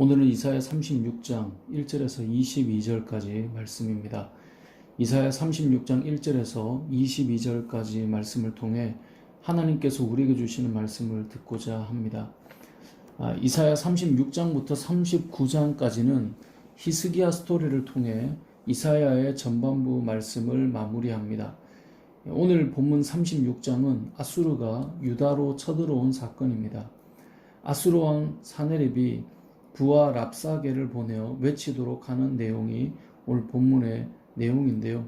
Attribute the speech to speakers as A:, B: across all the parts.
A: 오늘은 이사야 36장 1절에서 22절까지 말씀입니다. 이사야 36장 1절에서 22절까지 말씀을 통해 하나님께서 우리에게 주시는 말씀을 듣고자 합니다. 아, 이사야 36장부터 39장까지는 히스기야 스토리를 통해 이사야의 전반부 말씀을 마무리합니다. 오늘 본문 36장은 아수르가 유다로 쳐들어온 사건입니다. 아수르 왕 사네립이 부하 랍사게를 보내어 외치도록 하는 내용이 오늘 본문의 내용인데요.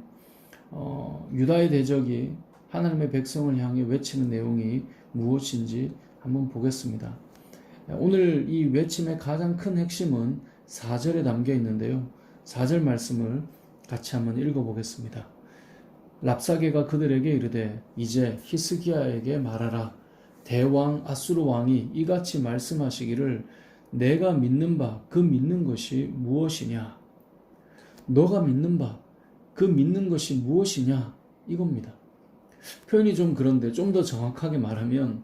A: 어, 유다의 대적이 하나님의 백성을 향해 외치는 내용이 무엇인지 한번 보겠습니다. 오늘 이 외침의 가장 큰 핵심은 4절에 담겨 있는데요. 4절 말씀을 같이 한번 읽어보겠습니다. 랍사게가 그들에게 이르되 이제 히스기야에게 말하라. 대왕 아수르 왕이 이같이 말씀하시기를 내가 믿는 바 그 믿는 것이 무엇이냐? 너가 믿는 바 그 믿는 것이 무엇이냐? 이겁니다. 표현이 좀 그런데 좀 더 정확하게 말하면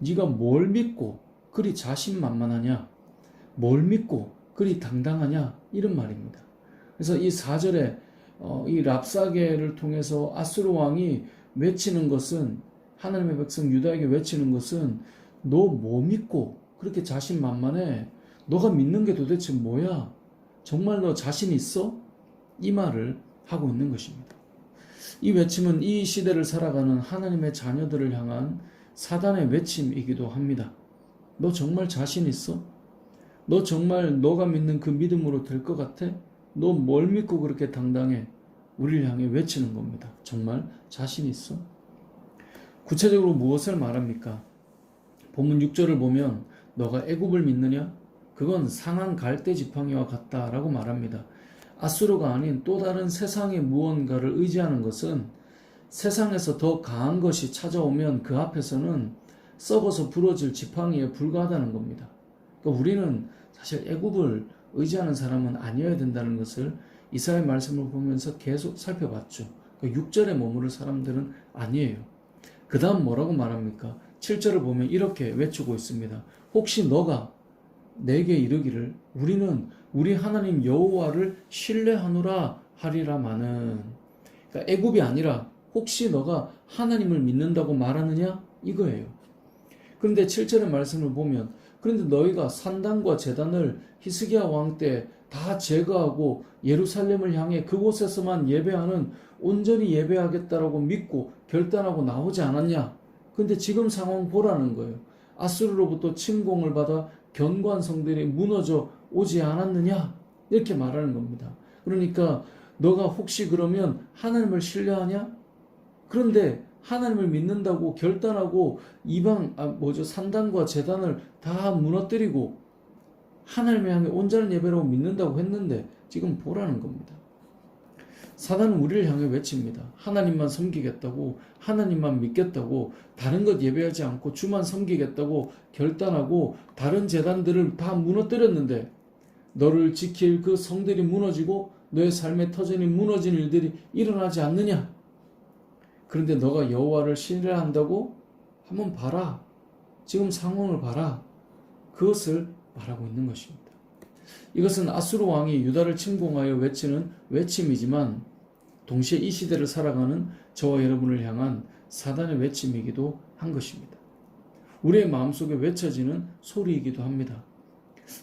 A: 네가 뭘 믿고 그리 자신만만하냐? 뭘 믿고 그리 당당하냐? 이런 말입니다. 그래서 이 4절에 어, 이 랍사게를 통해서 아수르 왕이 외치는 것은 하나님의 백성 유다에게 외치는 것은 너 뭐 믿고 그렇게 자신만만해? 너가 믿는 게 도대체 뭐야? 정말 너 자신 있어? 이 말을 하고 있는 것입니다. 이 외침은 이 시대를 살아가는 하나님의 자녀들을 향한 사단의 외침이기도 합니다. 너 정말 자신 있어? 너 정말 너가 믿는 그 믿음으로 될 것 같아? 너 뭘 믿고 그렇게 당당해? 우리를 향해 외치는 겁니다. 정말 자신 있어? 구체적으로 무엇을 말합니까? 본문 6절을 보면 너가 애굽을 믿느냐? 그건 상한 갈대 지팡이와 같다라고 말합니다. 아수르가 아닌 또 다른 세상의 무언가를 의지하는 것은 세상에서 더 강한 것이 찾아오면 그 앞에서는 썩어서 부러질 지팡이에 불과하다는 겁니다. 그러니까 우리는 사실 애굽을 의지하는 사람은 아니어야 된다는 것을 이사의 말씀을 보면서 계속 살펴봤죠. 그러니까 6절에 머무를 사람들은 아니에요. 그 다음 뭐라고 말합니까? 7절을 보면 이렇게 외치고 있습니다. 혹시 너가 내게 이르기를 우리는 우리 하나님 여호와를 신뢰하노라 하리라마는 그러니까 애굽이 아니라 혹시 너가 하나님을 믿는다고 말하느냐 이거예요. 그런데 7절의 말씀을 보면 그런데 너희가 산당과 제단을 히스기야 왕 때 다 제거하고 예루살렘을 향해 그곳에서만 예배하는 온전히 예배하겠다라고 믿고 결단하고 나오지 않았냐? 근데 지금 상황 보라는 거예요. 아수르로부터 침공을 받아 견고한 성들이 무너져 오지 않았느냐? 이렇게 말하는 겁니다. 그러니까 너가 혹시 그러면 하나님을 신뢰하냐? 그런데 하나님을 믿는다고 결단하고 이방 아 뭐죠 산당과 제단을 다 무너뜨리고 하나님을 향해 온전한 예배라고 믿는다고 했는데 지금 보라는 겁니다. 사단은 우리를 향해 외칩니다. 하나님만 섬기겠다고, 하나님만 믿겠다고, 다른 것 예배하지 않고 주만 섬기겠다고 결단하고 다른 재단들을 다 무너뜨렸는데 너를 지킬 그 성들이 무너지고 너의 삶의 터전이 무너진 일들이 일어나지 않느냐? 그런데 너가 여호와를 신뢰한다고 한번 봐라. 지금 상황을 봐라. 그것을 말하고 있는 것입니다. 이것은 아수르 왕이 유다를 침공하여 외치는 외침이지만 동시에 이 시대를 살아가는 저와 여러분을 향한 사단의 외침이기도 한 것입니다. 우리의 마음속에 외쳐지는 소리이기도 합니다.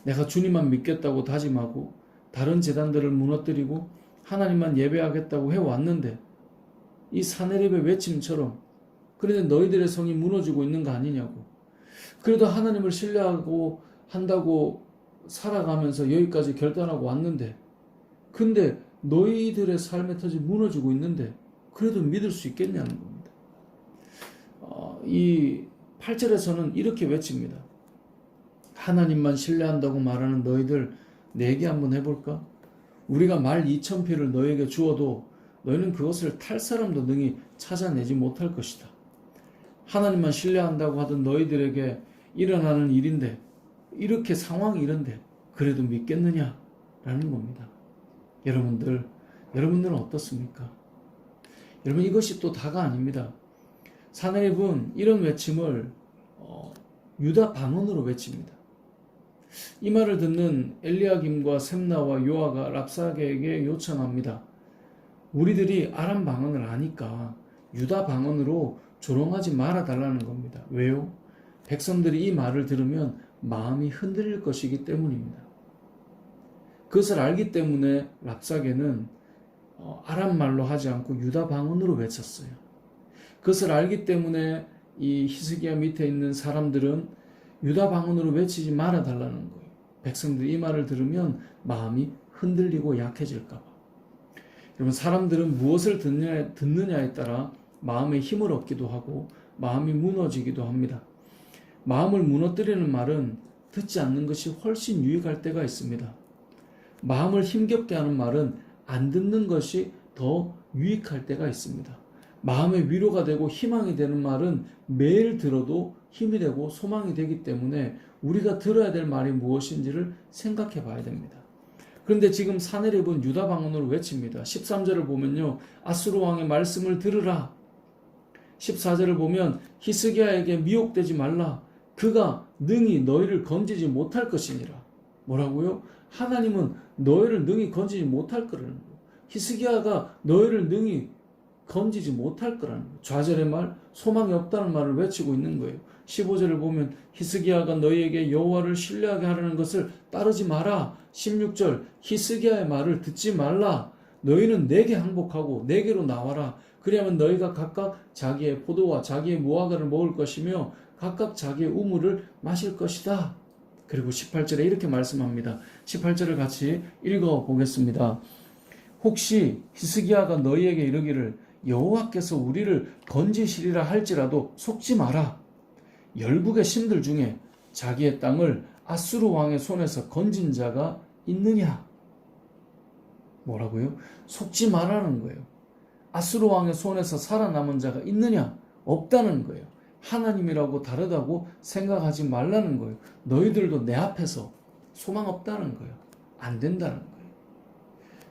A: 내가 주님만 믿겠다고 다짐하고 다른 재단들을 무너뜨리고 하나님만 예배하겠다고 해왔는데 이 사내립의 외침처럼 그런데 너희들의 성이 무너지고 있는 거 아니냐고. 그래도 하나님을 신뢰하고 한다고 살아가면서 여기까지 결단하고 왔는데 근데 너희들의 삶의 터지 무너지고 있는데 그래도 믿을 수 있겠냐는 겁니다. 어, 이 8절에서는 이렇게 외칩니다. 하나님만 신뢰한다고 말하는 너희들 내게 한번 해볼까? 우리가 말 2천피를 너에게 주어도 너희는 그것을 탈 사람도 능히 찾아내지 못할 것이다. 하나님만 신뢰한다고 하던 너희들에게 일어나는 일인데 이렇게 상황이 이런데 그래도 믿겠느냐? 라는 겁니다. 여러분들, 여러분들은 어떻습니까? 여러분 이것이 또 다가 아닙니다. 사내립은 이런 외침을 어, 유다 방언으로 외칩니다. 이 말을 듣는 엘리야김과 셈나와 요아가 랍사게에게 요청합니다. 우리들이 아람 방언을 아니까 유다 방언으로 조롱하지 말아 달라는 겁니다. 왜요? 백성들이 이 말을 들으면 마음이 흔들릴 것이기 때문입니다. 그것을 알기 때문에 랍사게는 어, 아람 말로 하지 않고 유다 방언으로 외쳤어요. 그것을 알기 때문에 이 히스기야 밑에 있는 사람들은 유다 방언으로 외치지 말아 달라는 거예요. 백성들이 이 말을 들으면 마음이 흔들리고 약해질까 봐. 여러분 사람들은 무엇을 듣느냐, 듣느냐에 따라 마음의 힘을 얻기도 하고 마음이 무너지기도 합니다. 마음을 무너뜨리는 말은 듣지 않는 것이 훨씬 유익할 때가 있습니다. 마음을 힘겹게 하는 말은 안 듣는 것이 더 유익할 때가 있습니다. 마음의 위로가 되고 희망이 되는 말은 매일 들어도 힘이 되고 소망이 되기 때문에 우리가 들어야 될 말이 무엇인지를 생각해 봐야 됩니다. 그런데 지금 사내립은 유다 방언으로 외칩니다. 13절을 보면요. 아수르 왕의 말씀을 들으라. 14절을 보면 히스기야에게 미혹되지 말라. 그가 능히 너희를 건지지 못할 것이니라. 뭐라고요? 하나님은 너희를 능히 건지지 못할 거라는 거예요. 히스기야가 너희를 능히 건지지 못할 거라는 거예요. 좌절의 말, 소망이 없다는 말을 외치고 있는 거예요. 15절을 보면 히스기야가 너희에게 여호와를 신뢰하게 하려는 것을 따르지 마라. 16절 히스기야의 말을 듣지 말라. 너희는 내게 항복하고 내게로 나와라. 그리하면 너희가 각각 자기의 포도와 자기의 무화과를 먹을 것이며 각각 자기의 우물을 마실 것이다. 그리고 18절에 이렇게 말씀합니다. 18절을 같이 읽어 보겠습니다. 혹시 히스기야가 너희에게 이르기를 여호와께서 우리를 건지시리라 할지라도 속지 마라. 열국의 신들 중에 자기의 땅을 아수르 왕의 손에서 건진 자가 있느냐? 뭐라고요? 속지 말라는 거예요. 아수르 왕의 손에서 살아남은 자가 있느냐? 없다는 거예요. 하나님이라고 다르다고 생각하지 말라는 거예요. 너희들도 내 앞에서 소망 없다는 거예요. 안 된다는 거예요.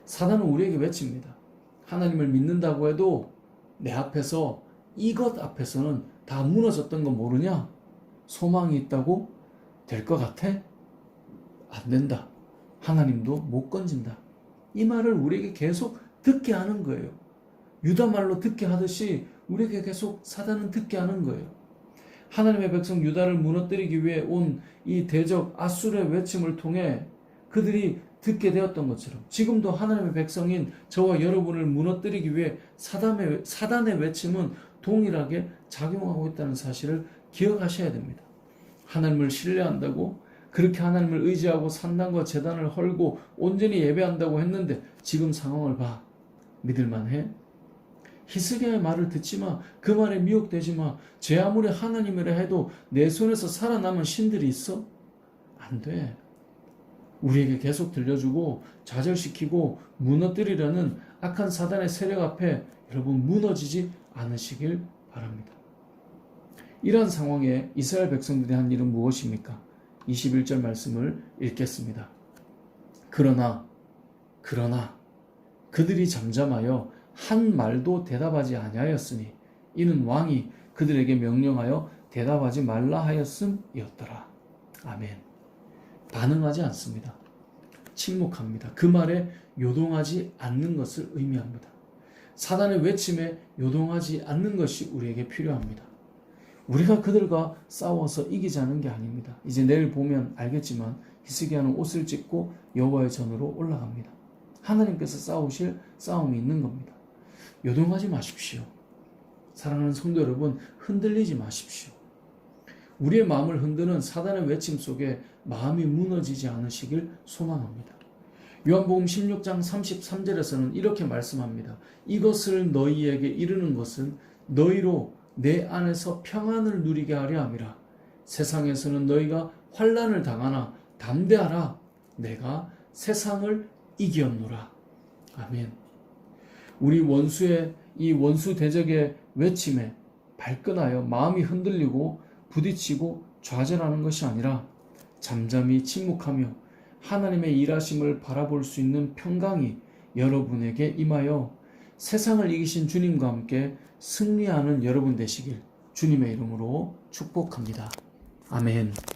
A: 사단은 우리에게 외칩니다. 하나님을 믿는다고 해도 내 앞에서 이것 앞에서는 다 무너졌던 거 모르냐? 소망이 있다고 될 것 같아? 안 된다. 하나님도 못 건진다. 이 말을 우리에게 계속 듣게 하는 거예요. 유다 말로 듣게 하듯이 우리에게 계속 사단은 듣게 하는 거예요. 하나님의 백성 유다를 무너뜨리기 위해 온 이 대적 아수르의 외침을 통해 그들이 듣게 되었던 것처럼 지금도 하나님의 백성인 저와 여러분을 무너뜨리기 위해 사단의, 사단의 외침은 동일하게 작용하고 있다는 사실을 기억하셔야 됩니다. 하나님을 신뢰한다고 그렇게 하나님을 의지하고 산당과 재단을 헐고 온전히 예배한다고 했는데 지금 상황을 봐. 믿을만해? 히스기야의 말을 듣지 마. 그 말에 미혹되지 마. 제 아무리 하나님이라 해도 내 손에서 살아남은 신들이 있어? 안 돼. 우리에게 계속 들려주고 좌절시키고 무너뜨리려는 악한 사단의 세력 앞에 여러분 무너지지 않으시길 바랍니다. 이러한 상황에 이스라엘 백성들이 한 일은 무엇입니까? 21절 말씀을 읽겠습니다. 그러나 그러나 그들이 잠잠하여 한 말도 대답하지 아니하였으니 이는 왕이 그들에게 명령하여 대답하지 말라 하였음이었더라. 아멘. 반응하지 않습니다. 침묵합니다. 그 말에 요동하지 않는 것을 의미합니다. 사단의 외침에 요동하지 않는 것이 우리에게 필요합니다. 우리가 그들과 싸워서 이기자는 게 아닙니다. 이제 내일 보면 알겠지만 히스기야는 옷을 찢고 여호와의 전으로 올라갑니다. 하나님께서 싸우실 싸움이 있는 겁니다. 요동하지 마십시오. 사랑하는 성도 여러분, 흔들리지 마십시오. 우리의 마음을 흔드는 사단의 외침 속에 마음이 무너지지 않으시길 소망합니다. 요한복음 16장 33절에서는 이렇게 말씀합니다. 이것을 너희에게 이르는 것은 너희로 내 안에서 평안을 누리게 하려 함이라. 세상에서는 너희가 환란을 당하나 담대하라. 내가 세상을 이겼노라. 아멘. 우리 원수의 이 원수 대적의 외침에 발끈하여 마음이 흔들리고 부딪히고 좌절하는 것이 아니라 잠잠히 침묵하며 하나님의 일하심을 바라볼 수 있는 평강이 여러분에게 임하여 세상을 이기신 주님과 함께 승리하는 여러분 되시길 주님의 이름으로 축복합니다. 아멘.